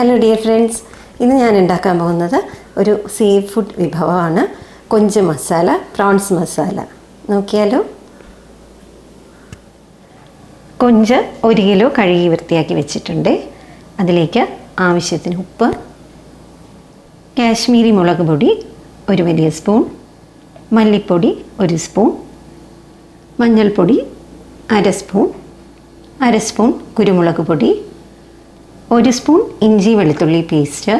Hello dear friends ഇന്ന് ഞാൻ ഉണ്ടാക്കാൻ പോകുന്നത് ഒരു സീ ഫുഡ് വിഭവമാണ്. കൊഞ്ച് മസാല പ്രോൺസ് മസാല. നോക്കിയാലോ? കൊഞ്ച് ഒരു കിലോ കഴുകി വൃത്തിയാക്കി വെച്ചിട്ടുണ്ട്. അതിലേക്ക് ആവശ്യത്തിന് ഉപ്പ് കാശ്മീരി മുളക് പൊടി ഒരു വലിയ സ്പൂൺ മല്ലിപ്പൊടി ഒരു സ്പൂൺ മഞ്ഞൾപ്പൊടി അര സ്പൂൺ അര സ്പൂൺ കുരുമുളക് പൊടി ഒരു സ്പൂൺ ഇഞ്ചി വെളുത്തുള്ളി പേസ്റ്റ്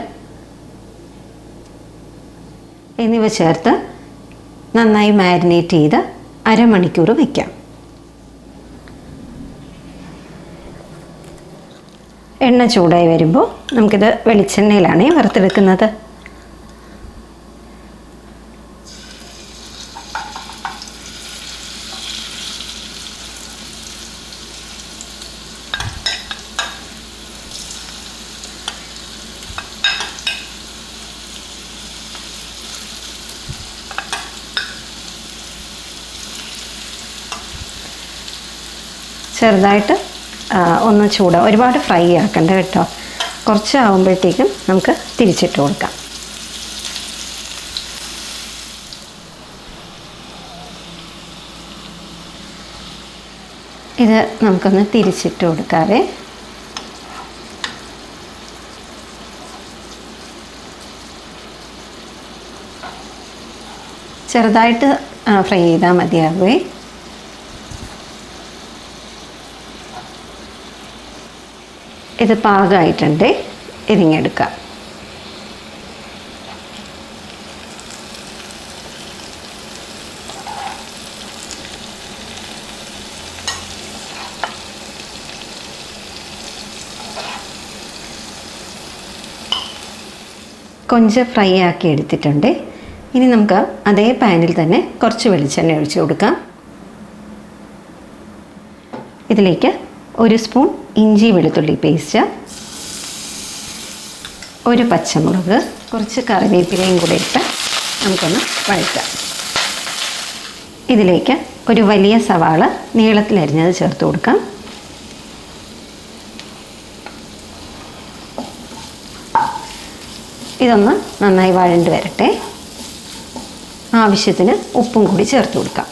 എന്നിവ ചേർത്ത് നന്നായി മാരിനേറ്റ് ചെയ്ത് അരമണിക്കൂർ വയ്ക്കാം എണ്ണ ചൂടായി വരുമ്പോൾ നമുക്കിത് വെളിച്ചെണ്ണയിലാണ് വറുത്തെടുക്കുന്നത്. ചെറുതായിട്ട് ഒന്ന് ചൂട. ഒരുപാട് ഫ്രൈ ആക്കണ്ട കേട്ടോ. കുറച്ച് ആകുമ്പോഴത്തേക്കും നമുക്ക് തിരിച്ചിട്ട് കൊടുക്കാം. ഇത് നമുക്കൊന്ന് തിരിച്ചിട്ട് കൊടുക്കാവേ. ചെറുതായിട്ട് ഫ്രൈ ചെയ്താൽ മതിയാകുമേ ഇത് പാകമായിട്ടുണ്ട്. ഇതിങ്ങെടുക്കാം. കൊഞ്ച് ഫ്രൈ ആക്കി എടുത്തിട്ടുണ്ട്. ഇനി നമുക്ക് അതേ പാനിൽ തന്നെ കുറച്ച് വെളിച്ചെണ്ണ ഒഴിച്ചു കൊടുക്കാം. ഇതിലേക്ക് ഒരു സ്പൂൺ ഇഞ്ചി വെളുത്തുള്ളി പേസ്റ്റ് ഒരു പച്ചമുളക് കുറച്ച് കറിവേപ്പിലയും കൂടെ ഇട്ട് നമുക്കൊന്ന് വഴറ്റാം. ഇതിലേക്ക് ഒരു വലിയ സവാള നീളത്തിലരിഞ്ഞത് ചേർത്ത് കൊടുക്കാം. ഇതൊന്ന് നന്നായി വഴണ്ട് വരട്ടെ. ആവശ്യത്തിന് ഉപ്പും കൂടി ചേർത്ത് കൊടുക്കാം.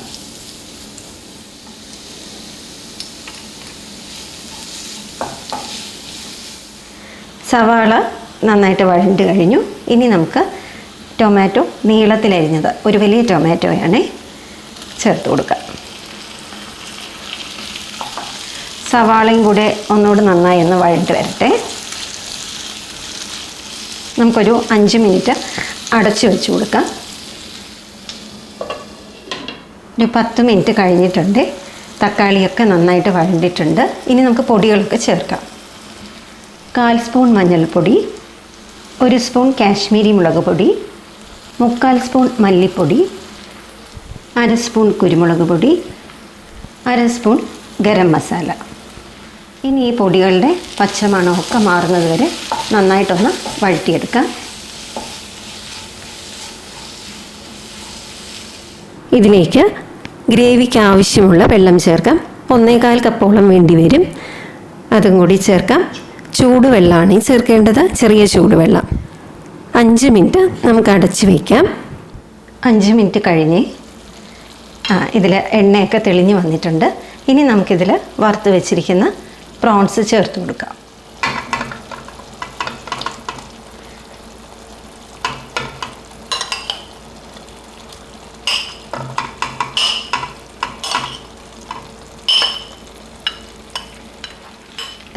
സവാള നന്നായിട്ട് വഴണ്ട് കഴിഞ്ഞു. ഇനി നമുക്ക് ടൊമാറ്റോ നീളത്തിലരിഞ്ഞത് ഒരു വലിയ ടൊമാറ്റോയാണ് ചേർത്ത് കൊടുക്കുക സവാളയും കൂടെ ഒന്നുകൂടെ നന്നായി ഒന്ന് വഴണ്ട് വരട്ടെ. നമുക്കൊരു അഞ്ച് മിനിറ്റ് അടച്ചു വെച്ച് കൊടുക്കാം. ഒരു പത്ത് മിനിറ്റ് കഴിഞ്ഞിട്ടുണ്ട്. തക്കാളിയൊക്കെ നന്നായിട്ട് വഴണ്ടിട്ടുണ്ട്. ഇനി നമുക്ക് പൊടികളൊക്കെ ചേർക്കാം. കാൽ സ്പൂൺ മഞ്ഞൾപ്പൊടി ഒരു സ്പൂൺ കാശ്മീരി മുളക് പൊടി മുക്കാൽ സ്പൂൺ മല്ലിപ്പൊടി അര സ്പൂൺ കുരുമുളക് പൊടി അര സ്പൂൺ ഗരം മസാല. ഇനി ഈ പൊടികളുടെ പച്ചമണമൊക്കെ മാറുന്നത് വരെ നന്നായിട്ടൊന്ന് വഴറ്റിയെടുക്കാം. ഇതിലേക്ക് ഗ്രേവിക്ക് ആവശ്യമുള്ള വെള്ളം ചേർക്കാം. ഒന്നേകാൽ കപ്പോളം വേണ്ടി വരും. അതും കൂടി ചേർക്കാം. ചൂടുവെള്ളമാണ് ഈ ചേർക്കേണ്ടത്. ചെറിയ ചൂടുവെള്ളം. അഞ്ച് മിനിറ്റ് നമുക്ക് അടച്ചു വയ്ക്കാം അഞ്ച് മിനിറ്റ് കഴിഞ്ഞ്. ആ ഇതിൽ എണ്ണയൊക്കെ തെളിഞ്ഞ് വന്നിട്ടുണ്ട്. ഇനി നമുക്കിതിൽ വറുത്ത് വെച്ചിരിക്കുന്ന പ്രോൺസ് ചേർത്ത് കൊടുക്കാം.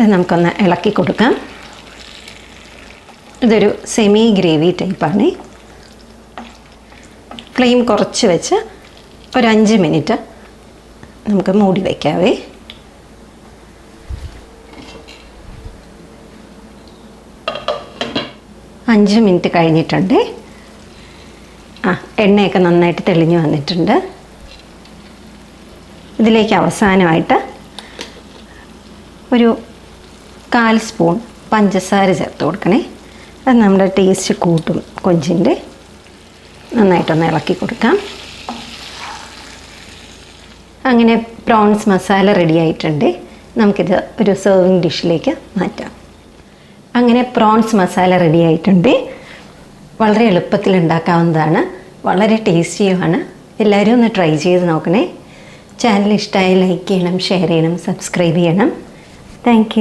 ഇത് നമുക്കൊന്ന് ഇളക്കി കൊടുക്കാം. ഇതൊരു സെമി ഗ്രേവി ടൈപ്പാണ് ഫ്ലെയിം കുറച്ച് വെച്ച് ഒരു അഞ്ച് മിനിറ്റ് നമുക്ക് മൂടി വയ്ക്കാവേ അഞ്ച് മിനിറ്റ് കഴിഞ്ഞിട്ടുണ്ട്. ആ എണ്ണയൊക്കെ നന്നായിട്ട് തെളിഞ്ഞു വന്നിട്ടുണ്ട്. ഇതിലേക്ക് അവസാനമായിട്ട് ഒരു കാൽ സ്പൂൺ പഞ്ചസാര ചേർത്ത് കൊടുക്കണേ. അത് നമ്മുടെ ടേസ്റ്റ് കൂട്ടും കൊഞ്ചിന്റെ. നന്നായിട്ടൊന്ന് ഇളക്കി കൊടുക്കാം. അങ്ങനെ പ്രോൺസ് മസാല റെഡി ആയിട്ടുണ്ട്. നമുക്കിത് ഒരു സെർവിങ് ഡിഷിലേക്ക് മാറ്റാം. അങ്ങനെ പ്രോൺസ് മസാല റെഡി ആയിട്ടുണ്ട്. വളരെ എളുപ്പത്തിൽ ഉണ്ടാക്കാവുന്നതാണ്. വളരെ ടേസ്റ്റിയുമാണ് എല്ലാവരും ഒന്ന് ട്രൈ ചെയ്ത് നോക്കണേ. ചാനൽ ഇഷ്ടമായി ലൈക്ക് ചെയ്യണം ഷെയർ ചെയ്യണം സബ്സ്ക്രൈബ് ചെയ്യണം. താങ്ക്